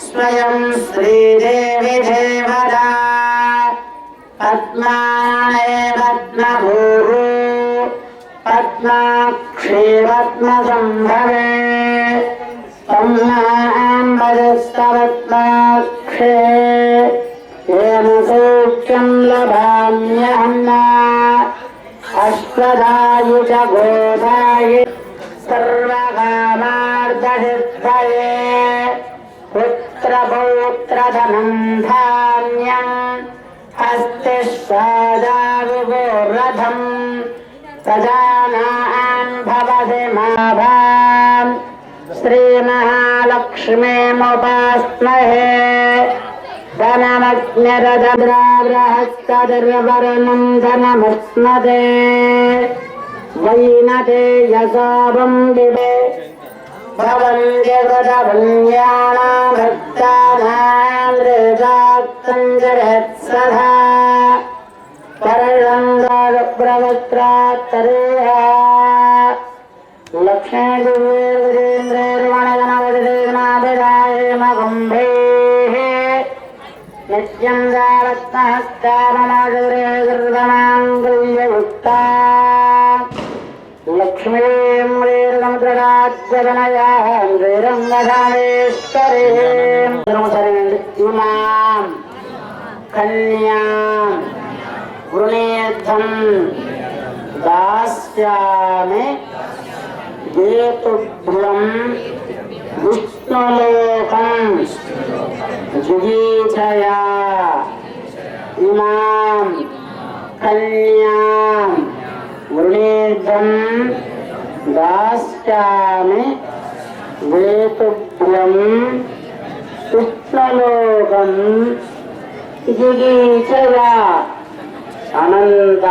स्वयं श्रीदेवी देवदा पद्माणे पद्मभूः पद्माक्षे पद्मसम्भवे पद्मां वदस्तवत्माक्षे येन सौख्यं लभाम्यहं न च गोदायि। सर्व आदाये पुत्रपौत्रधनम् धान्यम् हस्तिष्पादाविभोरथम् प्रजानान् भवति माभाम्। श्रीमहालक्ष्मीमुपास्महे। धनमज्ञरद्रावृहस्तदर्वरुणम् धनमुस्मदे वैनते यशोऽम्बिवे ధనమస్మదే వైనతే యశావం వివే భవంత్యగృతపుణ్యానాభక్తానామృతాక్తంజరత్సధా పరళంగాగప్రవక్త్రాత్తరేహ లక్ష్మీదేవీంద్రేర్వణగణవదిదేవనాభిరాయమగుంభేः నిత్యం దారత్నహస్తామనాదురేర్వమాంగళ్యయుక్తా లక్ష్మీం వీరసముద్రరాజ్యగణయాం వీరంగధానేశ్వరీం సరేనండి ఇమాం కన్యాం వృణేర్థం దాస్యామి ఏతుభ్యం విష్ణులోకం జుగీచయా ఇమాం కన్యాం వృణేర్థం దాస్యామి వేతుభ్యం విష్ణులోకం జుగీచయా అనంత.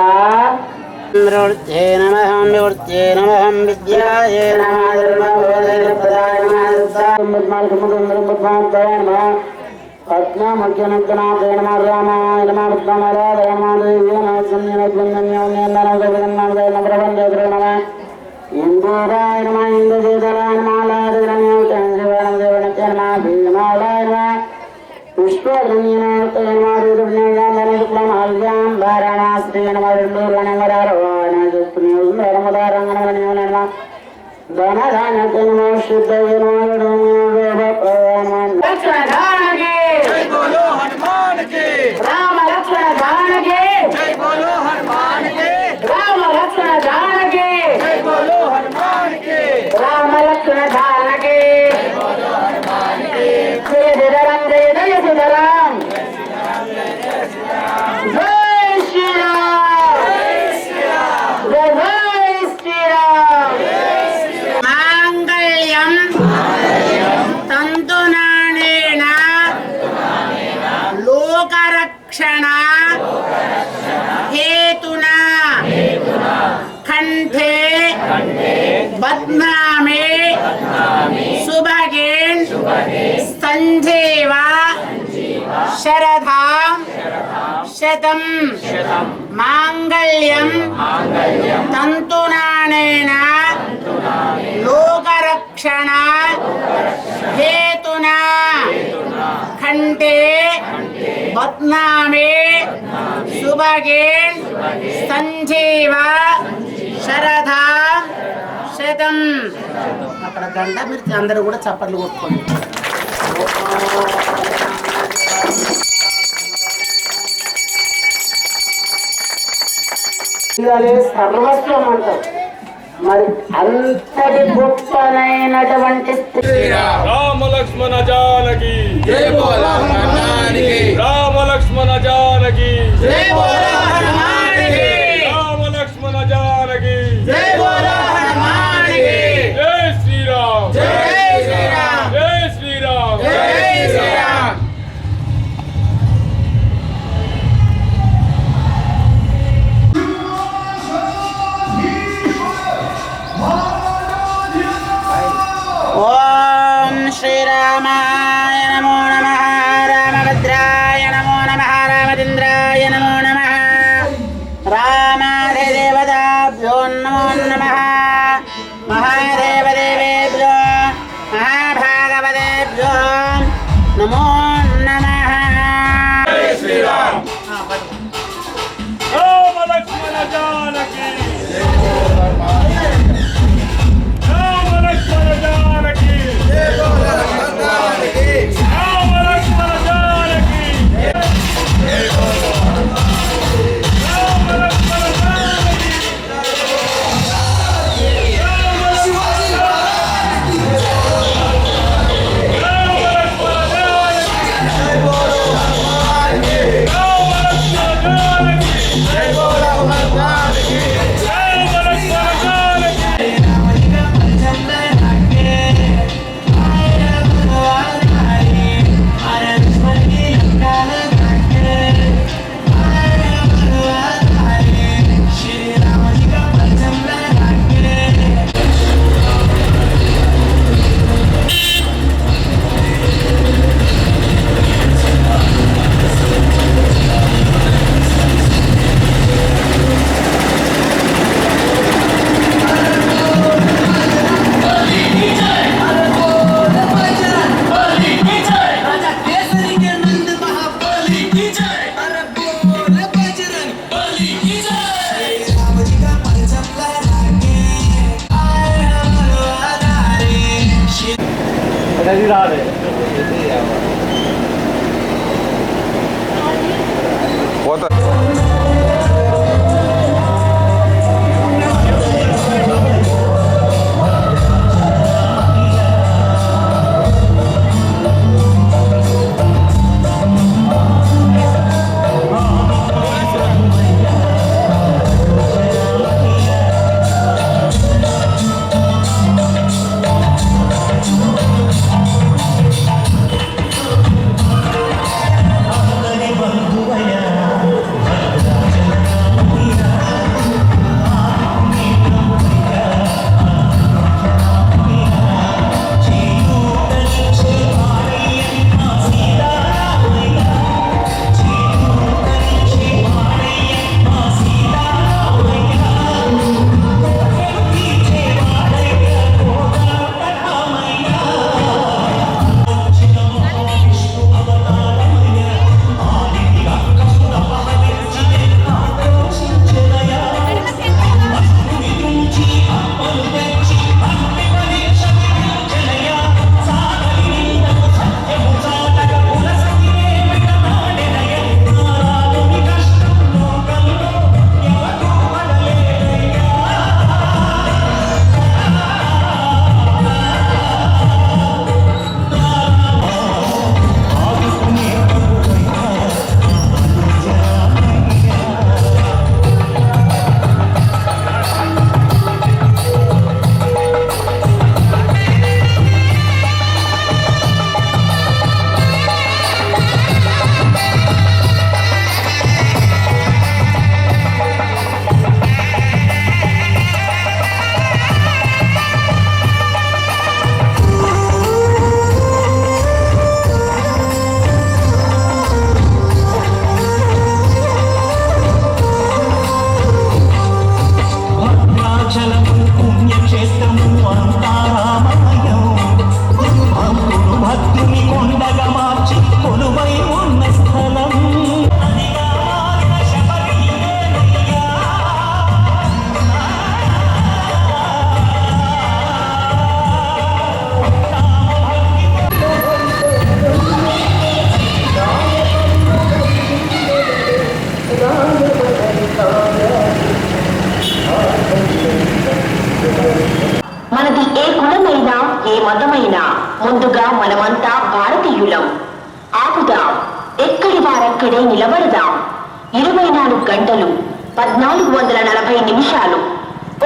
ృత్యే నమః వివృత్యే నమః విద్యాయ పద్మమధ్యనంతనాథే నమ రామాయ నమ పద్మరాధయ నమ దేవ్య నమ నమ ప్రబంధే నమ. ఇందూరాయ నమ ఇంద్రజేతలాయ నమ లాదరణ్యోతం శివనం దేవనత్య నమ భీమాలాయ నమ మాంగళ్యం తంతునానేన లోకరక్షణ హేతునా కంఠే బద్నామే సుభగే సంజీవ శరధా శతం అక్కడ గంట మీరు అందరూ కూడా చప్పట్లు కొట్టుకోండి సర్వస్వం అంటాం మరి అంతటి గొప్పనైనటువంటి రామ లక్ష్మణ జానకి రామ లక్ష్మణ జానకి ரெகுலர் போத்த నాలుగు గంటలు పద్నాలుగు వందల నలభై నిమిషాలు.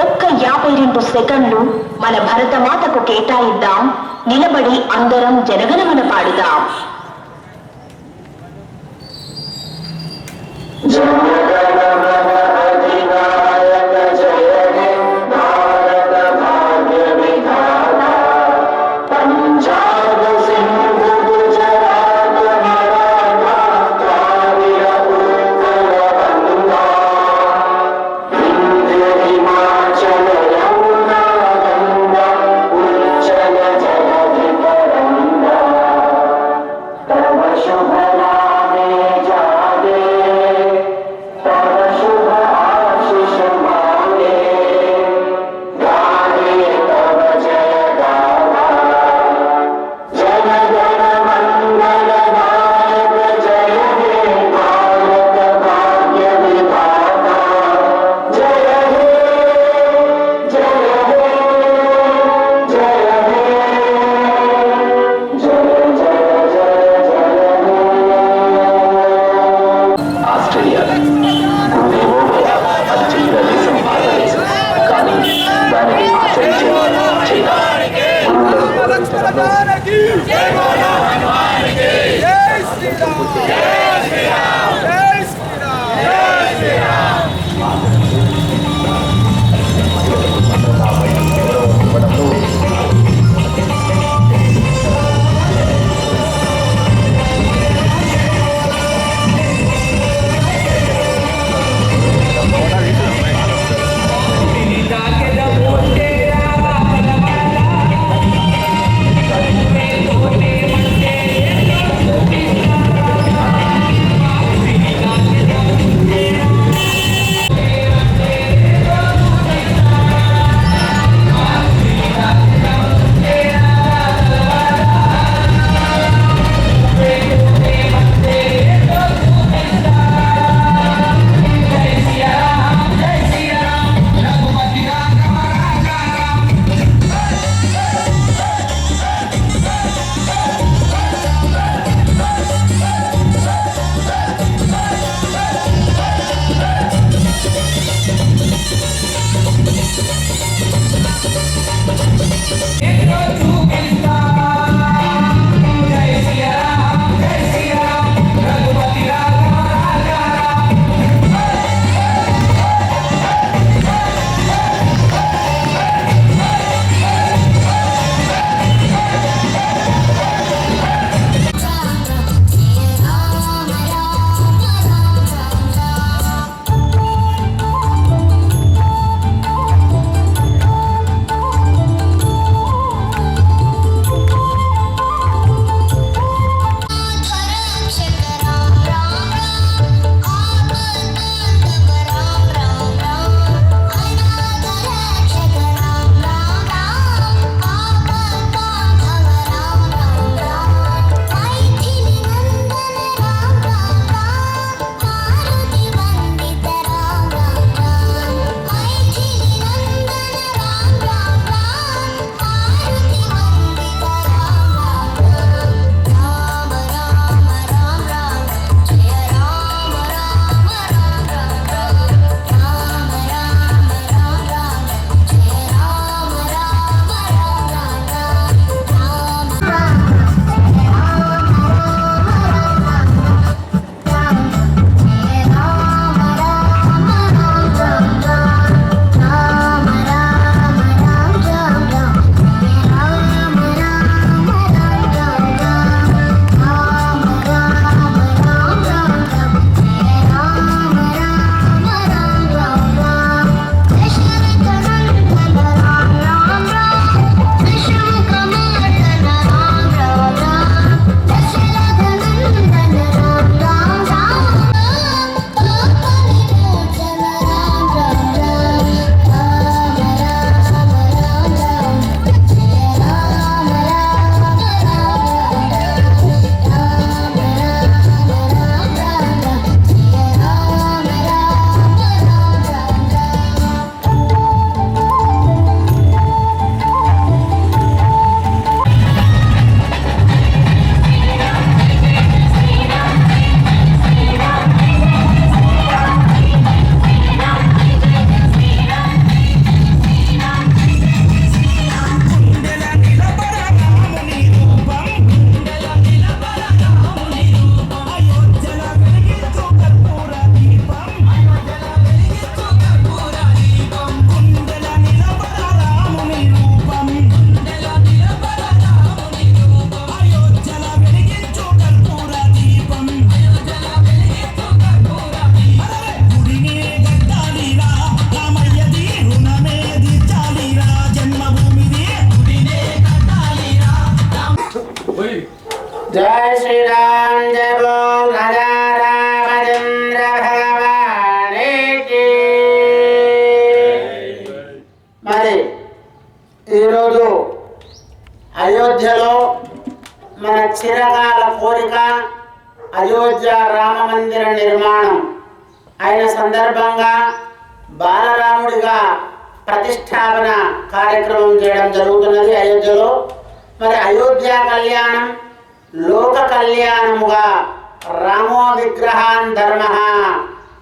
ఒక్క యాభై రెండు సెకండ్లు మన భరతమాతకు కేటాయిద్దాం నిలబడి అందరం జనగణమన పాడుదాం. చిరకాల కోరిక అయోధ్య రామ మందిర నిర్మాణం. అయిన సందర్భంగా బాలరాముడిగా ప్రతిష్టాపన కార్యక్రమం చేయడం జరుగుతున్నది అయోధ్యలో. మరి అయోధ్య కళ్యాణం లోక కళ్యాణముగా రామో విగ్రహాన్ ధర్మ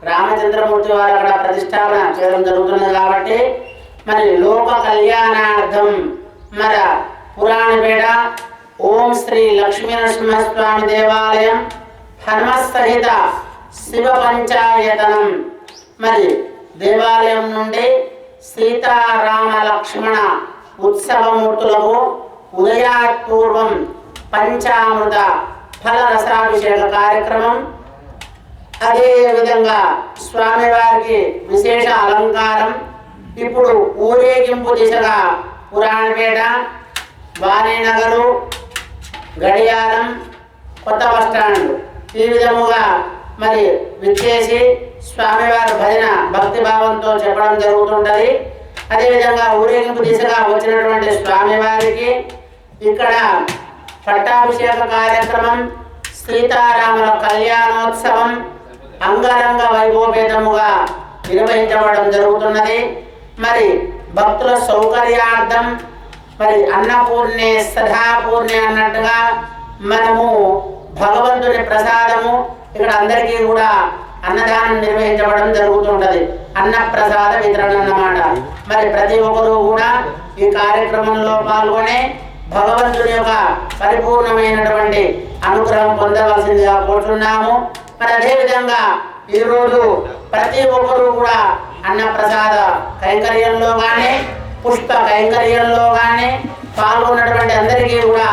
రామచంద్రమూర్తి వారు అక్కడ ప్రతిష్టాపన చేయడం జరుగుతున్నది కాబట్టి మరి లోక కళ్యాణార్థం మరి పురాణపేట ఓం శ్రీ లక్ష్మీ నరసింహస్వామి దేవాలయం హనుమత్సహిత శివ పంచాయతనం మరి దేవాలయం నుండి సీతారామ లక్ష్మణ ఉత్సవమూర్తులకు ఉదయాపూర్వం పంచామృత ఫల రసాభిషేక కార్యక్రమం. అదేవిధంగా స్వామివారికి విశేష అలంకారం. ఇప్పుడు ఊరేగింపు దిశగా పురాణపేట వాణినగరు గడియారం కొత్త బస్టాండ్ ఈ విధముగా మరి విచ్చేసి స్వామివారి భజన భక్తి భావంతో చెప్పడం జరుగుతుంటది. అదేవిధంగా ఊరేగింపు దిశగా వచ్చినటువంటి స్వామివారికి ఇక్కడ పట్టాభిషేక కార్యక్రమం సీతారాముల కళ్యాణోత్సవం అంగరంగ వైభవపేతముగా నిర్వహించబడడం జరుగుతున్నది. మరి భక్తుల సౌకర్యార్థం మరి అన్నపూర్ణే సదాపూర్ణే అన్నట్టుగా మనము భగవంతుని ప్రసాదము ఇక్కడ అందరికీ కూడా అన్నదానం నిర్వహించబడడం జరుగుతుంటది. అన్న ప్రసాద వితరణ అన్నమాట. మరి ప్రతి ఒక్కరూ కూడా ఈ కార్యక్రమంలో పాల్గొని భగవంతుని యొక్క పరిపూర్ణమైనటువంటి అనుగ్రహం పొందవలసిందిగా కోరుతున్నాము. మరి అదేవిధంగా ఈరోజు ప్రతి ఒక్కరూ కూడా అన్న ప్రసాద కైంకర్యంలో కానీ పుష్ప కైంకర్యంలో కానీ పాల్గొన్నటువంటి అందరికీ కూడా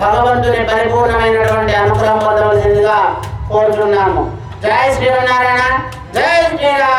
భగవంతుని పరిపూర్ణమైనటువంటి అనుగ్రహం పొందవలసిందిగా కోరుతున్నాము జై శ్రీమన్నారాయణ జై శ్రీరామ్.